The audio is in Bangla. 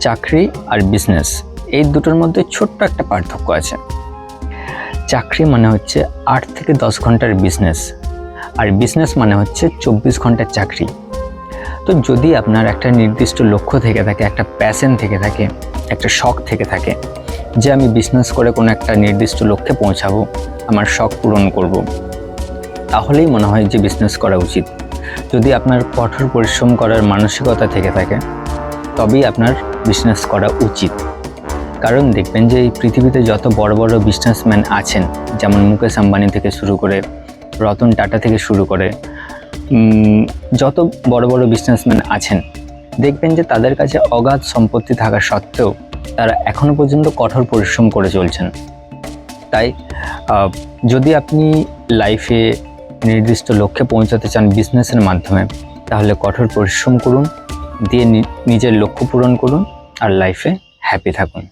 চাকরি আর বিজনেস এই দুটোর মধ্যে ছোট্ট একটা পার্থক্য আছে চাকরি মানে হচ্ছে আট থেকে দশ ঘণ্টার বিজনেস আর বিজনেস মানে হচ্ছে চব্বিশ ঘণ্টার চাকরি তো যদি আপনার একটা নির্দিষ্ট লক্ষ্য থেকে থাকে, একটা প্যাশন থেকে থাকে, একটা শখ থেকে থাকে যে আমি বিজনেস করে কোনো একটা নির্দিষ্ট লক্ষ্যে পৌঁছাবো, আমার শখ পূরণ করব। তাহলেই মনে হয় যে বিজনেস করা উচিত যদি আপনার কঠোর পরিশ্রম করার মানসিকতা থেকে থাকে, তবেই আপনার বিজনেস করা উচিত। কারণ দেখবেন যে এই পৃথিবীতে যত বড় বড় বিজনেসম্যান আছেন, যেমন মুকেশ আম্বানি থেকে শুরু করে, রতন টাটা থেকে শুরু করে যত বড় বড় বিজনেসম্যান আছেন, দেখবেন যে তাদের কাছে অগাধ সম্পত্তি থাকা সত্ত্বেও তারা এখনও পর্যন্ত কঠোর পরিশ্রম করে চলছেন। তাই যদি আপনি লাইফে নির্দিষ্ট লক্ষ্যে পৌঁছাতে চান বিজনেসের মাধ্যমে, তাহলে কঠোর পরিশ্রম করুন দিয়ে নিজের লক্ষ্য পূরণ করুন আর লাইফে হ্যাপি থাকুন।